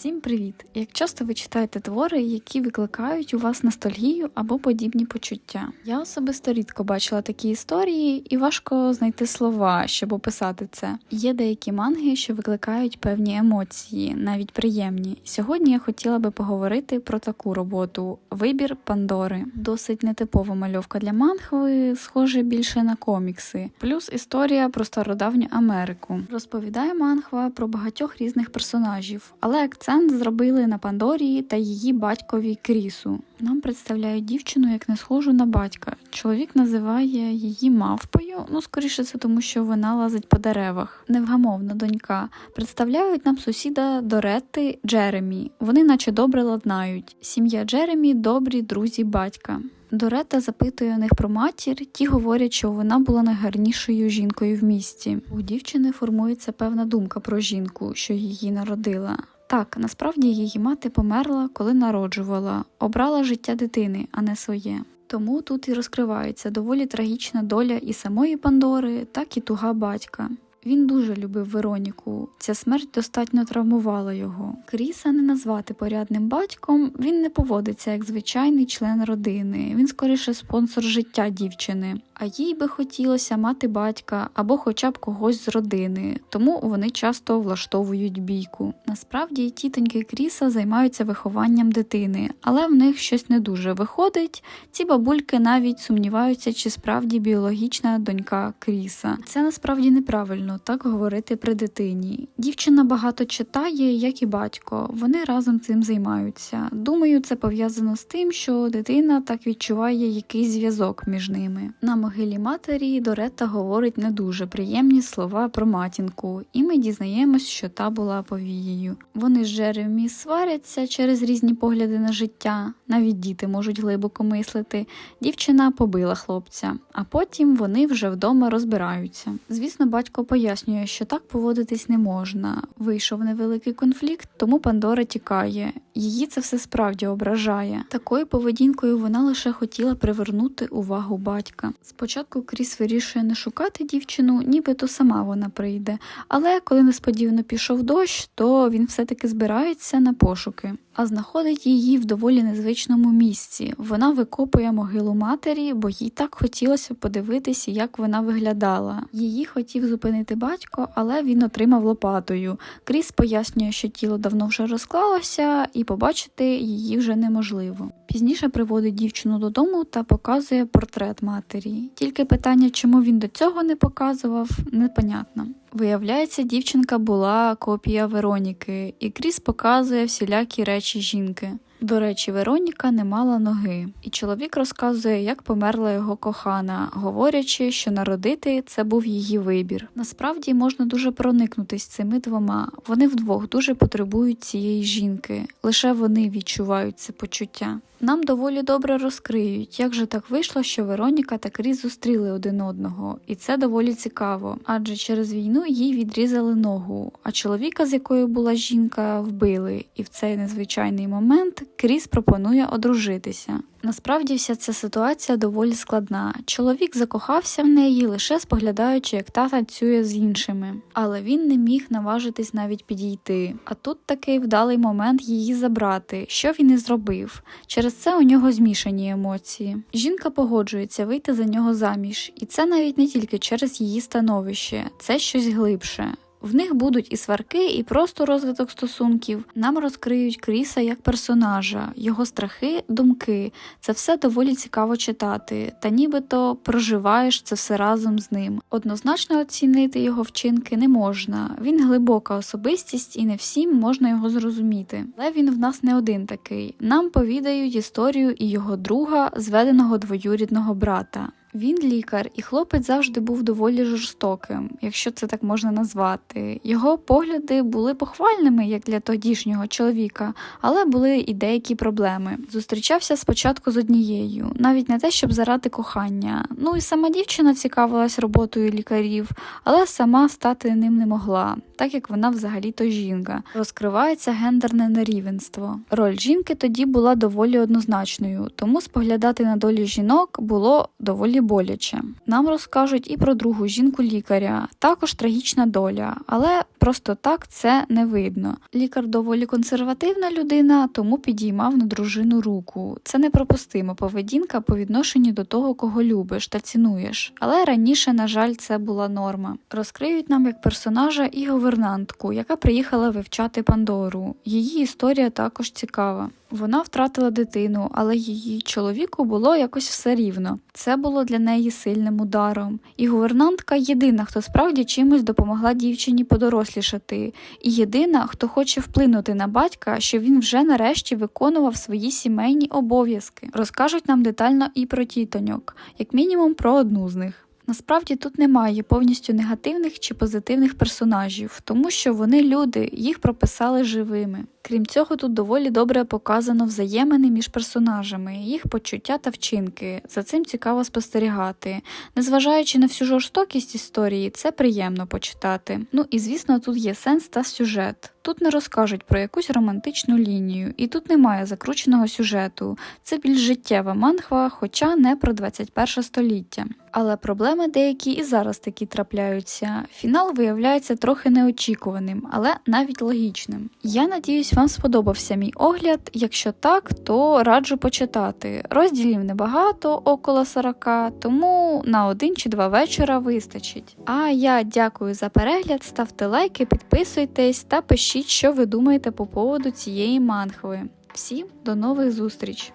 Всім привіт! Як часто ви читаєте твори, які викликають у вас ностальгію або подібні почуття? Я особисто рідко бачила такі історії, і важко знайти слова, щоб описати це. Є деякі манги, що викликають певні емоції, навіть приємні. Сьогодні я хотіла би поговорити про таку роботу: вибір Пандори. Досить нетипова мальовка для манхви, схоже більше на комікси. Плюс історія про стародавню Америку. Розповідає манхва про багатьох різних персонажів, але акцент зробили на Пандорі та її батькові Крісу. Нам представляють дівчину як не схожу на батька. Чоловік називає її мавпою. Ну, скоріше це тому, що вона лазить по деревах. Невгамовна донька. Представляють нам сусіда Доретти Джеремі. Вони наче добре ладнають. Сім'я Джеремі добрі друзі батька. Доретта запитує у них про матір, ті говорять, що вона була найгарнішою жінкою в місті. У дівчини формується певна думка про жінку, що її народила. Так, насправді її мати померла, коли народжувала, обрала життя дитини, а не своє. Тому тут і розкривається доволі трагічна доля і самої Пандори, так і туга батька. Він дуже любив Вероніку. Ця смерть достатньо травмувала його. Кріса не назвати порядним батьком. Він не поводиться як звичайний член родини. Він скоріше спонсор життя дівчини. А їй би хотілося мати батька або хоча б когось з родини, тому вони часто влаштовують бійку. Насправді тітоньки Кріса займаються вихованням дитини, але в них щось не дуже виходить. Ці бабульки навіть сумніваються, чи справді біологічна донька Кріса. Це насправді неправильно так говорити при дитині. Дівчина багато читає, як і батько. Вони разом цим займаються. Думаю, це пов'язано з тим, що дитина так відчуває якийсь зв'язок між ними. На могилі матері Доретта говорить не дуже приємні слова про матінку, і ми дізнаємось, що та була повією. Вони з Джеремі сваряться через різні погляди на життя, навіть діти можуть глибоко мислити. Дівчина побила хлопця, а потім вони вже вдома розбираються. Звісно, батько пояснює, що так поводитись не можна. Вийшов невеликий конфлікт, тому Пандора тікає. Її це все справді ображає. Такою поведінкою вона лише хотіла привернути увагу батька. Спочатку Кріс вирішує не шукати дівчину, нібито сама вона прийде. Але коли несподівано пішов дощ, то він все-таки збирається на пошуки. А знаходить її в доволі незвичному місці. Вона викопує могилу матері, бо їй так хотілося подивитися, як вона виглядала. Її хотів зупинити батько, але він отримав лопатою. Кріс пояснює, що тіло давно вже розклалося, і побачити її вже неможливо. Пізніше приводить дівчину додому та показує портрет матері. Тільки питання, чому він до цього не показував, непонятно. Виявляється, дівчинка була копія Вероніки, і Кріс показує всілякі речі жінки. До речі, Вероніка не мала ноги, і чоловік розказує, як померла його кохана, говорячи, що народити це був її вибір. Насправді можна дуже проникнутись цими двома. Вони вдвох дуже потребують цієї жінки, лише вони відчувають це почуття. Нам доволі добре розкриють, як же так вийшло, що Вероніка та Кріс зустріли один одного, і це доволі цікаво, адже через війну їй відрізали ногу, а чоловіка, з якою була жінка, вбили, і в цей незвичайний момент Кріс пропонує одружитися. Насправді вся ця ситуація доволі складна. Чоловік закохався в неї, лише споглядаючи, як та танцює з іншими, але він не міг наважитись навіть підійти. А тут такий вдалий момент її забрати, що він і зробив. Через це у нього змішані емоції. Жінка погоджується вийти за нього заміж, і це навіть не тільки через її становище, це щось глибше. В них будуть і сварки, і просто розвиток стосунків. Нам розкриють Кріса як персонажа, його страхи, думки. Це все доволі цікаво читати, та нібито проживаєш це все разом з ним. Однозначно оцінити його вчинки не можна. Він глибока особистість, і не всім можна його зрозуміти. Але він в нас не один такий. Нам повідають історію і його друга, зведеного двоюрідного брата. Він лікар, і хлопець завжди був доволі жорстоким, якщо це так можна назвати. Його погляди були похвальними, як для тодішнього чоловіка, але були і деякі проблеми. Зустрічався спочатку з однією, навіть не те, щоб заради кохання. Ну і сама дівчина цікавилась роботою лікарів, але сама стати ним не могла, так як вона взагалі-то жінка. Розкривається гендерне нерівенство. Роль жінки тоді була доволі однозначною, тому споглядати на долі жінок було доволі доволі боляче. Нам розкажуть і про другу жінку лікаря, також трагічна доля, але просто так це не видно. Лікар доволі консервативна людина, тому підіймав на дружину руку. Це непропустима поведінка по відношенню до того, кого любиш та цінуєш. Але раніше, на жаль, це була норма. Розкриють нам як персонажа і гувернантку, яка приїхала вивчати Пандору. Її історія також цікава. Вона втратила дитину, але її чоловіку було якось все рівно. Це було для неї сильним ударом. І гувернантка єдина, хто справді чимось допомогла дівчині подорослішати, і єдина, хто хоче вплинути на батька, що він вже нарешті виконував свої сімейні обов'язки. Розкажуть нам детально і про тітоньок, як мінімум про одну з них. Насправді тут немає повністю негативних чи позитивних персонажів, тому що вони люди, їх прописали живими. Крім цього, тут доволі добре показано взаємини між персонажами, їх почуття та вчинки. За цим цікаво спостерігати. Незважаючи на всю жорстокість історії, це приємно почитати. Ну і звісно, тут є сенс та сюжет. Тут не розкажуть про якусь романтичну лінію, і тут немає закрученого сюжету. Це більш життєва манхва, хоча не про 21 століття. Але проблеми деякі і зараз такі трапляються. Фінал виявляється трохи неочікуваним, але навіть логічним. Я надіюсь, вам сподобався мій огляд. Якщо так, то раджу почитати. Розділів небагато, около 40, тому на один чи два вечора вистачить. А я дякую за перегляд, ставте лайки, підписуйтесь та пишіть, що ви думаєте по поводу цієї манхви. Всім до нових зустріч!